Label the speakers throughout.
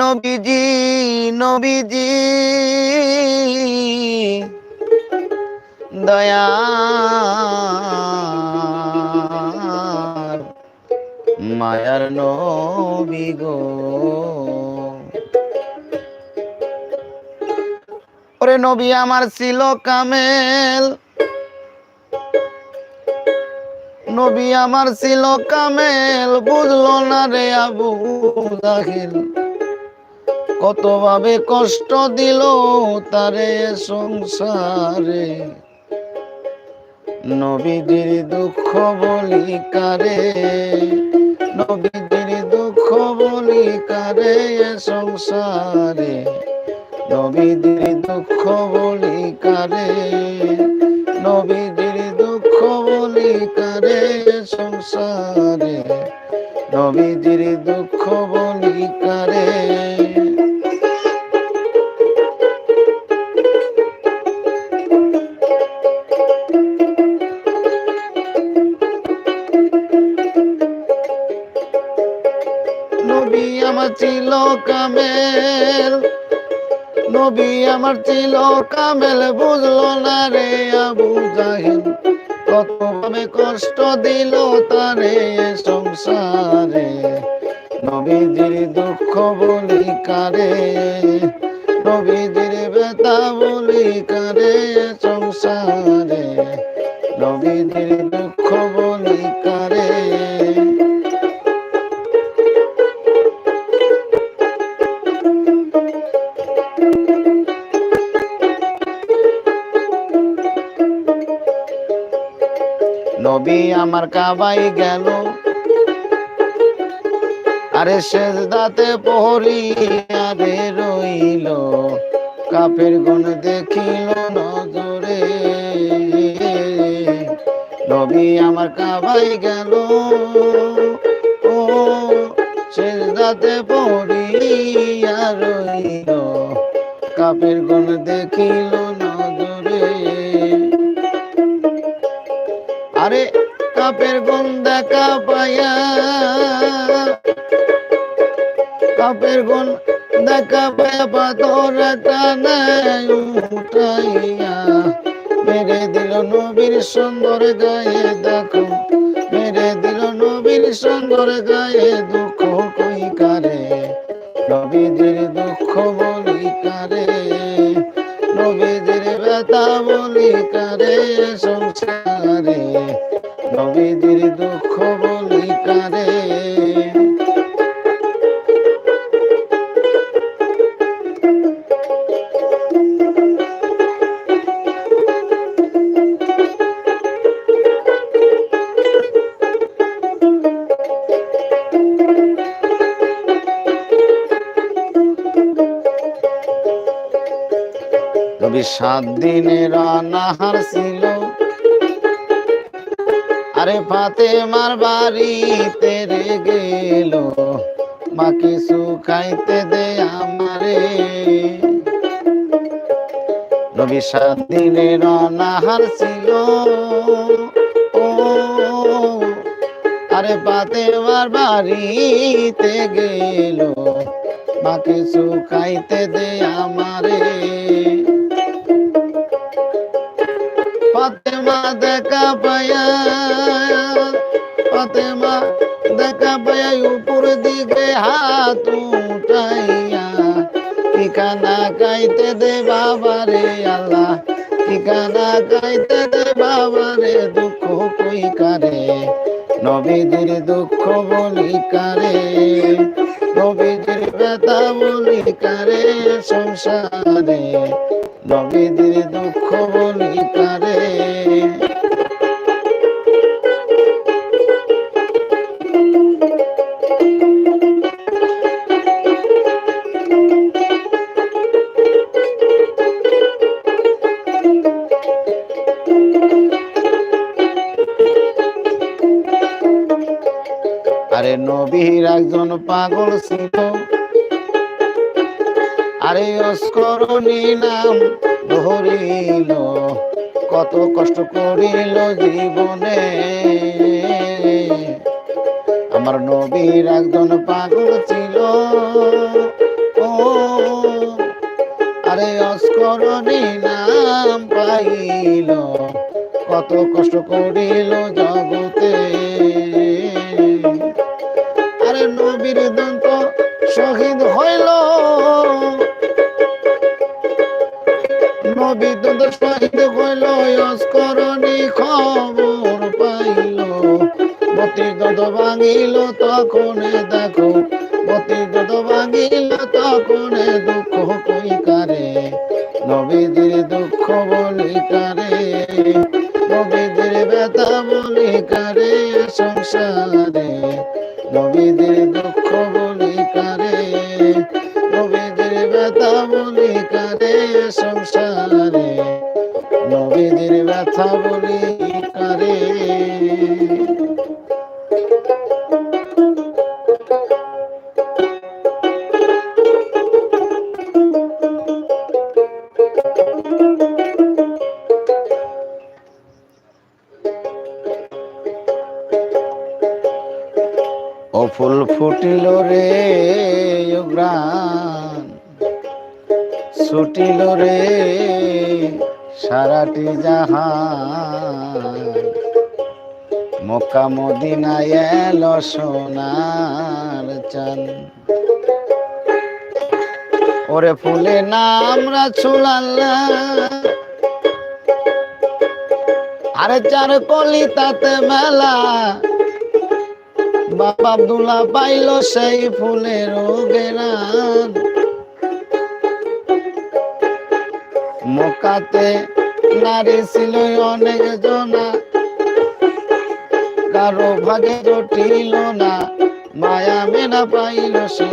Speaker 1: নবীজি নবীজি। দয়া মায়ার নবী গো। ওরে নবী আমার ছিল কামেল। নবী আমার ছিল কামেল, বুঝলো না রে আবু জাহিল। কতভাবে কষ্ট দিল তারে সংসারে। নবীজির দুঃখ বলি কারে? নবীজির দুঃখ বলি কারে সংসারে? নবীজির দুঃখ বলি কারে? নবীজির দুঃখ বলি কারে এ নবীজির দুঃখ বলি নবী আমার ছিল কামেল বুঝলো না রে আবু জাহিল। কতভাবে কষ্ট দিল তারে সংসারে। নবীজির দুঃখ বলি কারে, নবীজির বেতা বলি কারে সংসারে। নবীজির আমার কাবাই গেল। আরে শেষ দাতে পহরি আরে রইল, কাপের গুণ দেখিল নজরে। নবী আমার কাবাই গেল। ও, শেষ দাতে পহরিয়া রইল, কাপের গুণ দেখিল কাপের গুণ দেখা পায়া কাপের গুণ দেখা পায়া পাথর টানায় উঠাইয়া। মেরে দিল নবীর সুন্দর গায়ে দেখো, মেরে দিল নবীর সুন্দর গায়ে দুঃখ, কই কারে? নবীজির দুঃখ বলি কারে? নবীজির ব্যথা বলি কারে সংসারে? নবীজির দুঃখ বলি কারে? সাত দিনের অনাহার ছিল। আরে ফাতেমার বাড়িতে রে গেল। মা কিছু খাইতে দে আমারে। নবী সাত দিনের অনাহার ছিল। ও, আরে ফাতেমার বাড়িতে গেল। মা কিছু খাইতে দে আমারে। ফাতেমা দেখা পায়া দিকে হাত উঠাইয়া, ঠিকানা গাইতে দে বাবা রে আল্লাহ, ঠিকানা গাইতে দে বাবা রে দুঃখ কই কারে? নবীদের দুঃখ বলি কারে? নবীদের ব্যথা বলি কারে সংসারে? নবীদের দুঃখ বলি কারে? নবীর একজন পাগল ছিল আরে অস্করণী নাম ধরিল, কত কষ্ট করিল জীবনে। আমার নবীর একজন পাগল ছিল। ও, আরে অস্করণী নাম পাইল, কত কষ্ট করিল জগতে। আরে নবীর দন্ত শহীদ হইল। নবী শহীদ হইল, অস্করণী খবর পাইল। মতি ভাঙিল, তখন দেখো। মতি ভাঙিল, তখন দুঃখ কই কারে? নবীদের দুঃখ বলি কারে? নবীদের ব্যথা বলি কারে? সংসারে নবীদের দুঃখ বলি কারে নবীদের ব্যথা বলি কারে সংসারে। নবীদের ব্যথা বলি মদিনায় এলো সোনার চান ওরে ফুলে নাম রাছুলাল্লাহ আরে চার কলি তাতে মেলা। বাবা আব্দুল্লাহ পাইল সেই ফুলের গেরান মোকাতে নারী ছিল অনেক জনা। কারও ভাগে জটিল না। মায়া মেনা পাইল সে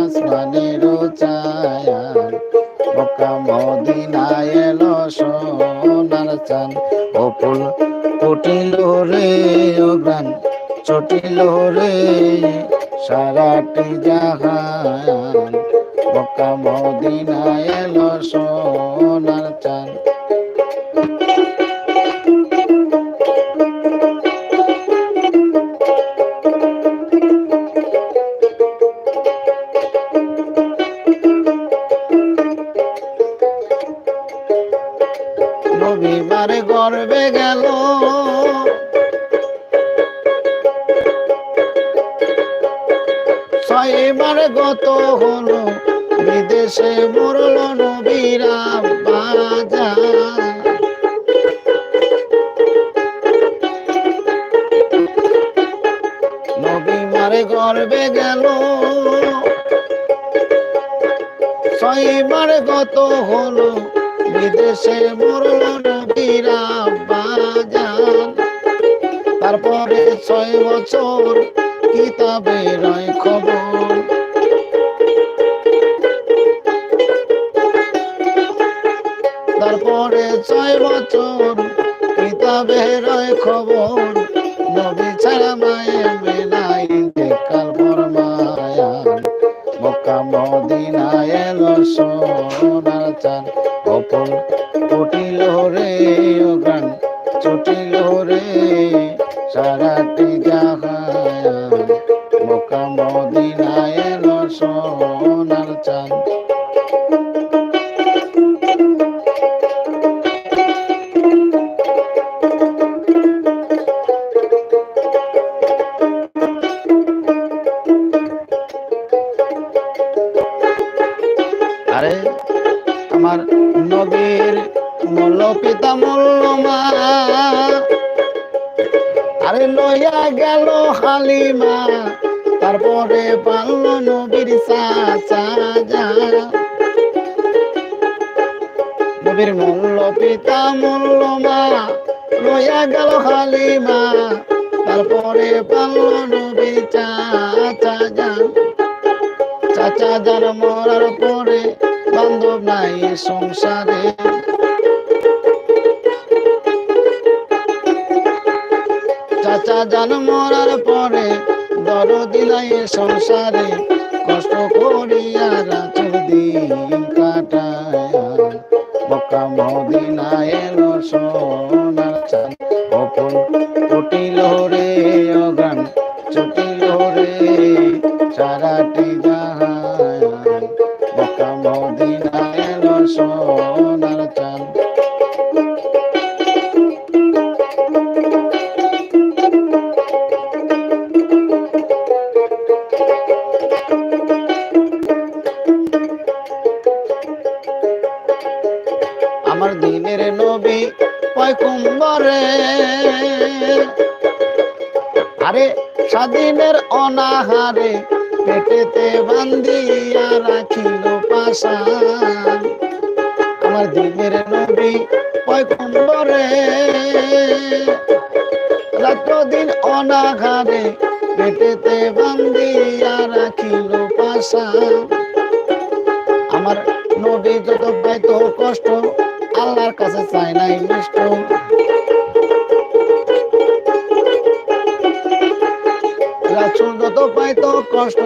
Speaker 1: আসমানের ছায়া। মক্কা মদিনায় এলো সোনার চান ফুল ফুটিল রে, ও গান চটিল রে, সারাটি জাহান। মক্কা মদিনায় এলো সোনার চান রবিবার গর্বে গেল। ছয়বার গত হলো, বিদেশে মরল নবীরা বাজা নবী মারে গর্বে গেল। ছয়বার গত হলো, বিদেশে মরল তারপরে ছয় বছর কিতাবে রয় খবর। তারপরে ছয় বছর কিতাবে রয় খবর। নবী ছাড়া মায়ে মেলাই কাল ফরমায়া মক্কা মদিনায় এলো সোনার চান। অপন কুটিল রে। নবীর চাচা যা চাচা যার মরার পরে বান্ধব নাই সংসারে। চাচা জান মরার পরে দরদি নাই সংসারে। কষ্ট করিয়া রাতের দিন কাটায় বকা মদিনায় সোনার চান অপন পয়কুম্বরে আরে স্বাধীনের অনাহারে পেটেতে বান্দিয়া রাখিল পাশা। আমার দিনের নবী পয়কুম্বরে রাত দিন অনাহারে পেটেতে বান্দিয়া রাখিল পাশা। আমার নবী যত পাইত কষ্ট আল্লাহর কাছে চাই নাই মিষ্ট রাসূল যত পাইতো কষ্ট,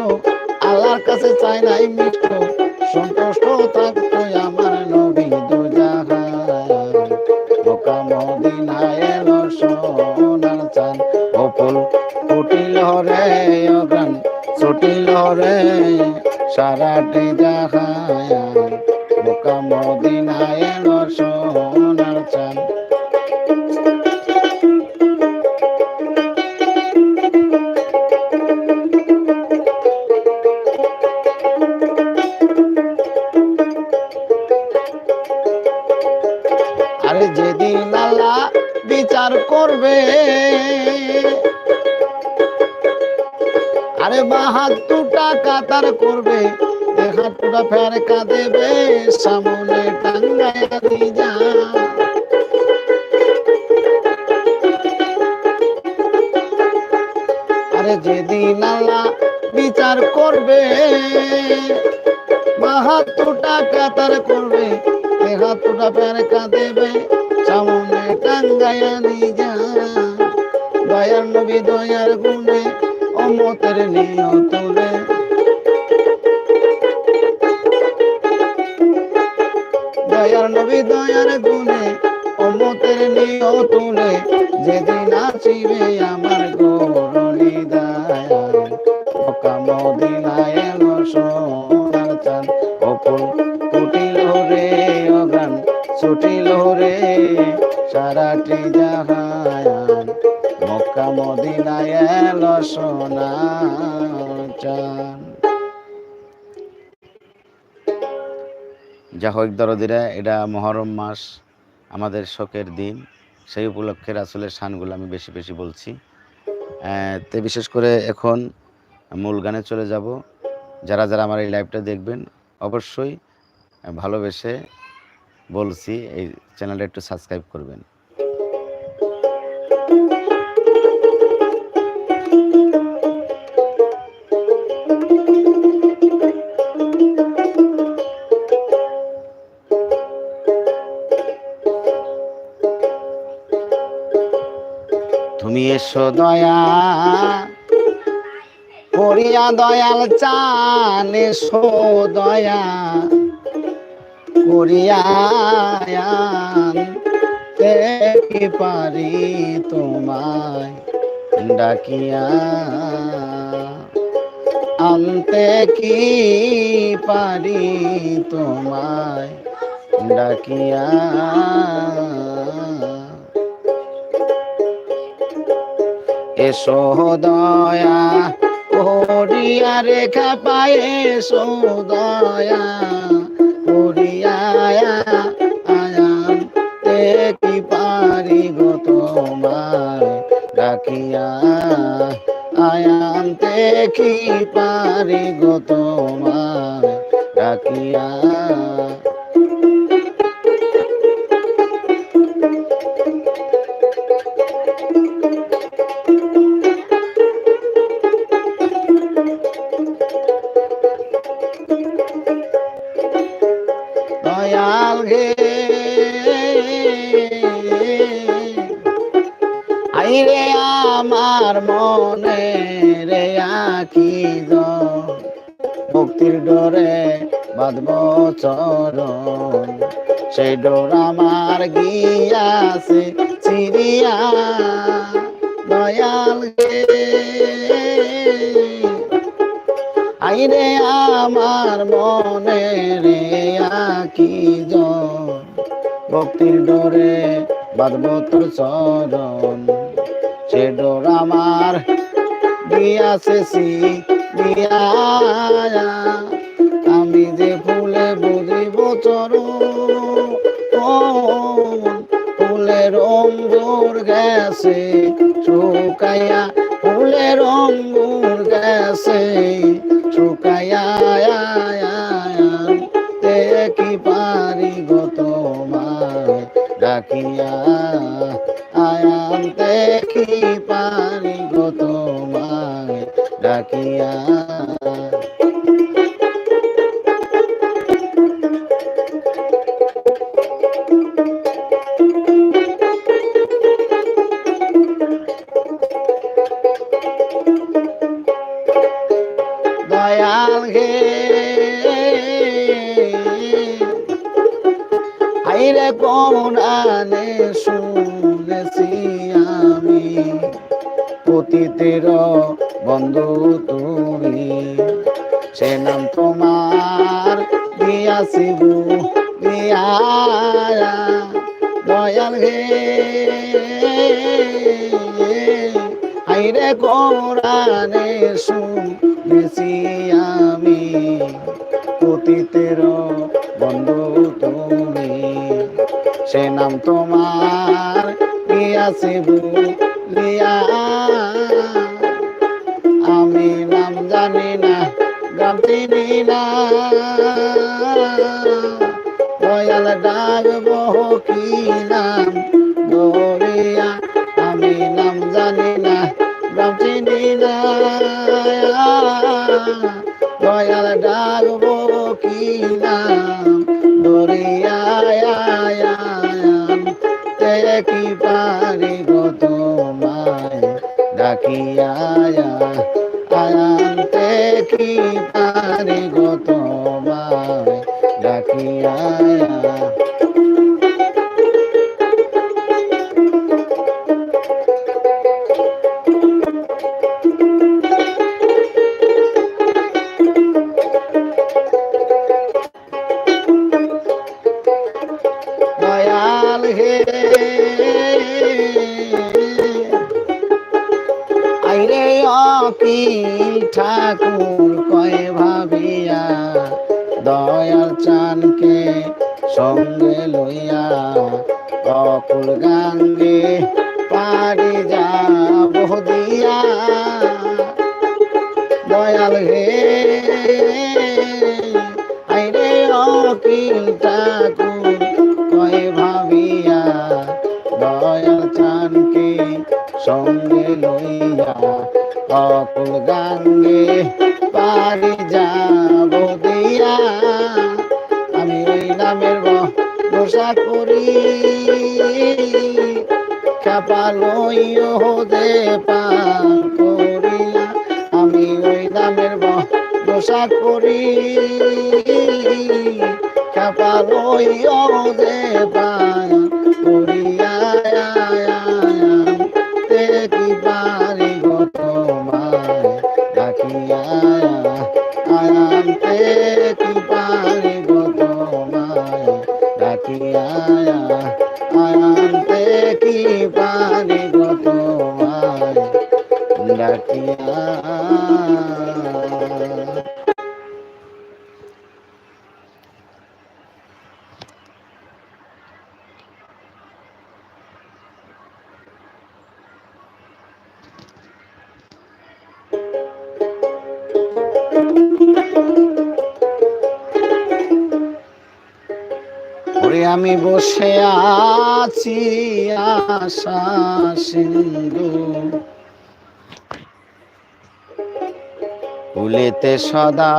Speaker 1: আল্লাহর কাছে চাই নাই মিষ্ট সন্তুষ্ট থাকতো আমার নবী মদিনায় এলো সোনার ও ফুল ফুটিল রে অগ্রাণ, ছুটিল রে সারাটি জাহান। দেখাতুটা ফের কাঁদেবে, সামনে টাঙ্গায় দি যা। আরে যেদিন আল্লাহ বিচার করবে বাহাত্তরটা কাতার করবে দেখাতুটা ফের কাঁদেবে, সামনে টাঙ্গায় নিজা দয়ার নবী দয়ার গুণে অমতের নিয়তলে দয়ার নবী, দয়ার গুণে অমতের নিয়তলে যেদিন আসিবে আমার গৌরী দয়াল। ওকা মদিনায় এলো সোনার চাঁদ অপুল ফুটিল রে অগান ছুটিল রে সারাটি জাহান মক্কা, মদিনায় এলো সোনার চাঁদ। যা হোক দরদিরা, এটা মহরম মাস, আমাদের শোকের দিন। সেই উপলক্ষে রাসুলের শানগুলো আমি বেশি বেশি বলছি। তে বিশেষ করে এখন মূল গানে চলে যাব। যারা যারা আমার এই লাইভটা দেখবেন, অবশ্যই ভালোবেসে বলছি, এই চ্যানেলটা একটু সাবস্ক্রাইব করবেন। এসো দয়া। করিয়া দয়াল চান এসো দয়া। করিয়া কি পারি তোমায় ডাকিয়া। আনতে কি পারি তোমায় ডাকিয়া। এসো দয়া, করিয়া রেখা পায় এসো দয়া, করিয়া আয়াম কি পারি গো তোমায়, ডাকিয়া আয়াম কি পারি গো তোমায়, ডাকিয়া মনে রে আকি মুক্তির ডরে বাঁধব চরণ। সেই ডোর আমার গিয়াছে চিরিয়া। দয়াল গে আইরে আমার মনে রে আকি ভক্তির ডরে বাঁধব তোর চরণ। ডোর আমার দিয়াছে সি, দিয়া আমি যে ফুলে বুঝিব চরণ ফুলের অঙ্গুর গেছে? শুকাইয়া ফুলে রঙ্গুর গেছে। শুকাইয়া কি পারি গো তোমায় ডাকিয়া। আয়ান্তে কি পারি গো তোমায় ডাকিয়া। কোন বন্ধু তুমি, সে নাম তোমার দিয়াছি দিয়া দয়াল হে। আইরে কোরআনে শুনেছি আমি পতিতের বন্ধু তুমি, সে নাম তোমার দিয়াছি বলিয়া না। দয়াল ডাকব কি নাম বলিয়া আমি নাম জানি না। গ্রাম চিনি না দয়াল কি নাম দরিয়া তে কি পারি গো তোমায় আয়ান্তে কি পারি গো তোমায় ডাকিয়া আইরে অকিল ঠাকুর কয় ভাবিয়া, দয়াল চানকে সঙ্গে লইয়া অকুল গাঙ্গে পারি যাব দিয়া। দয়াল হে, আইরে অকিল ঠাকুর লইয়া অকুল গাঙ্গে পারি যাব দিয়া। আমি ওই নামের দোষা করি। লইও দে করিয়া। আমি ওই নামের দোষা করি। খাপা লইও দে আমি বসে আছি আশা সিন্ধু। কুলেতে সদাই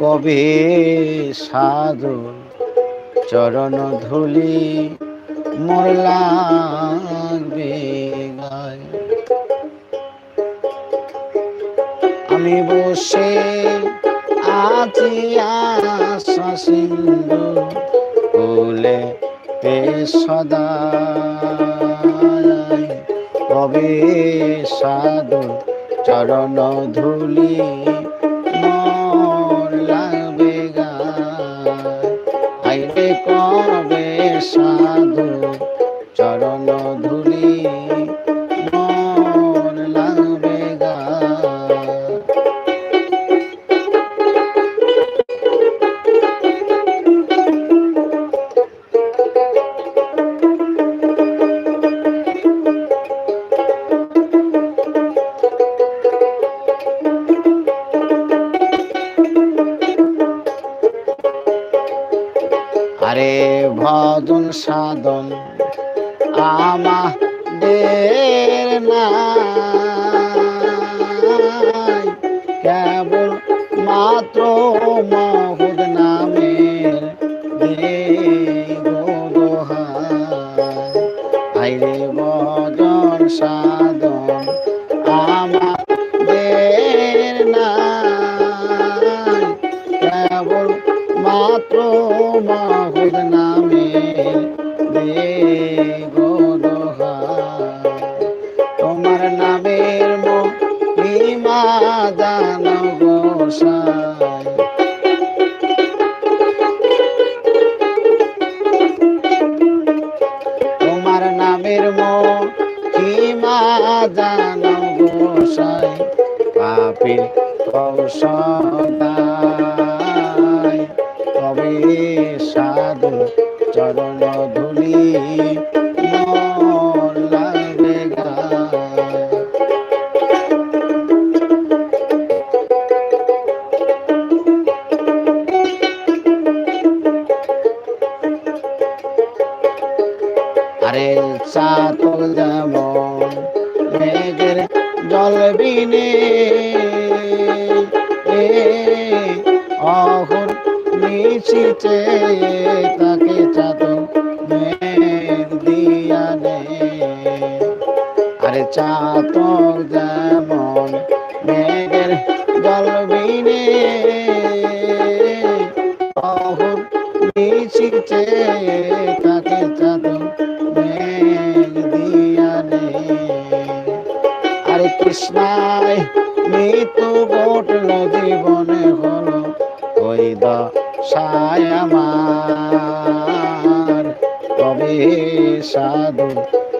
Speaker 1: কবে সাধু চরণ ধুলি মোর লাগবে আমি বসে আছি আশা সিন্ধু কুলে তে সদাই। কবে সাধু চরণ ধুলি সাধন আমাদের নাই। পাপের সদায় তবে সাধু চরণ ধুলি যেমন মেঘের জল বিনে। অহর নিচিতে তাকে চাতক মেঘ দিয়া নে। আরে কৃষ্ণায় মৃত্যু ঘটল জীবনে হলো ওই দশায় আমার। তবে সাধু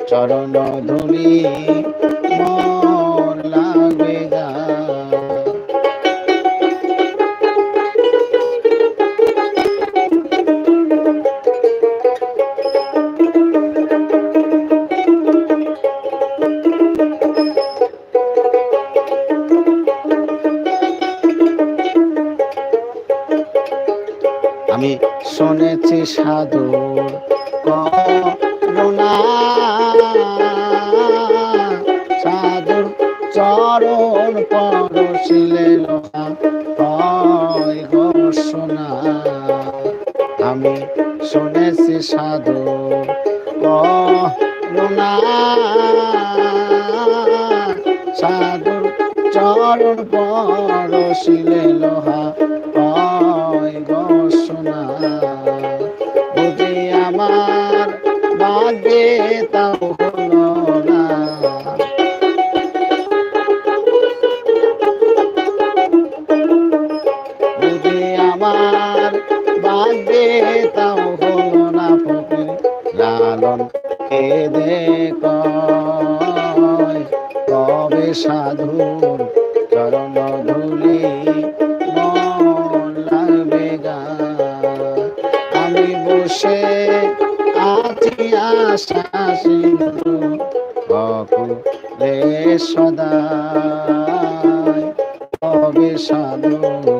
Speaker 1: চরণ ধুলি করুণা। সাধুর চরণ পরশিলে হয় ঘোষণা আমি শুনেছি সাধুর করুণা। সাধুর চরণ পরশিলে লোহা আশা সিন্ধু অকুলে সদায় কবে সাধুর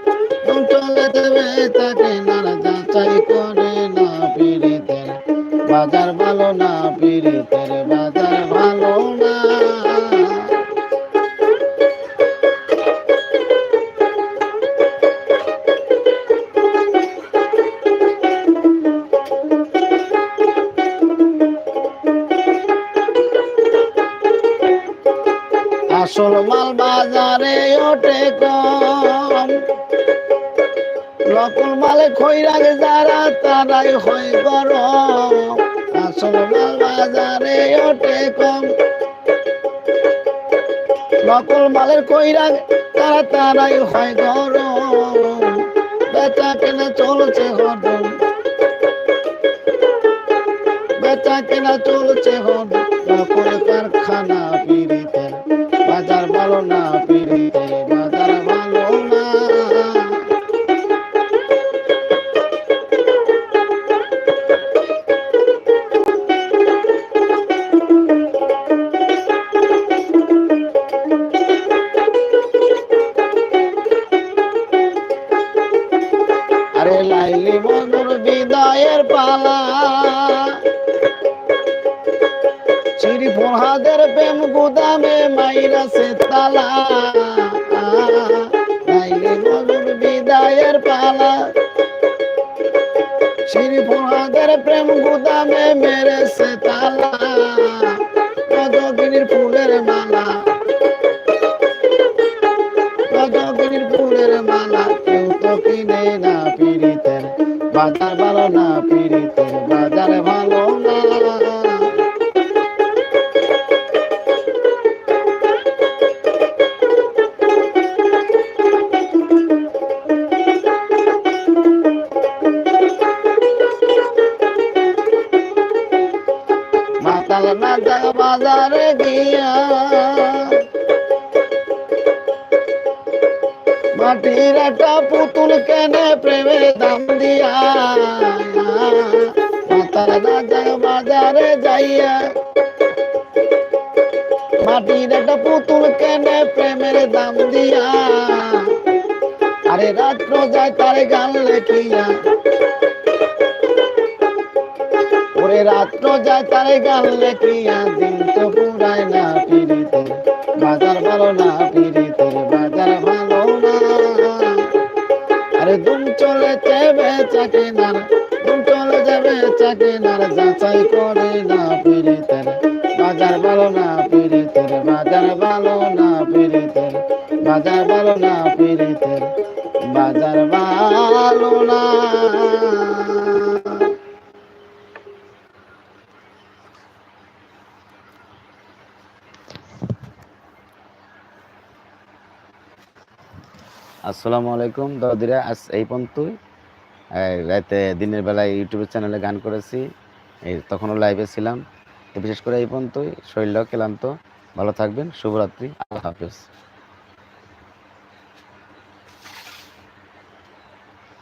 Speaker 1: ওঠে কম নকল মালে খৈরাগে যারা, তারাই হয় গরম আসল মাল বাজারে ওঠে কম। নকল মালের কইরাগ তারা তারাই হয় গরম বেচা কেনা চলছে হরদম। বেচা কেনা চলছে হরদম। মালা কেউ তো কিনে না পিড়িতের। বাজার তারে গান লেখিয়া দিন? তো পুরায় না পিড়িতে। বাজার ভালো না পিড়িতে, বাজার ভালো না। আরে দুম চলেছে বেচা কেনার দুম চলে যাবে চাকে নার যাচাই করে না পিড়িতে বাজার ভালো না পিড়িতে বাজার ভালো না পিড়িতে বাজার ভালো না পিড়িতে বাজার ভালো না। আসসালামু আলাইকুম। দাদিরা আজ এই পর্যন্তই। রাতে দিনের বেলায় ইউটিউবের চ্যানেলে গান করেছি। এই তখনও লাইভে ছিলাম। তো বিশেষ করে এই পর্যন্তই। শরীরটাও ক্লান্ত। ভালো থাকবেন। শুভরাত্রি। আল্লাহ হাফেজ।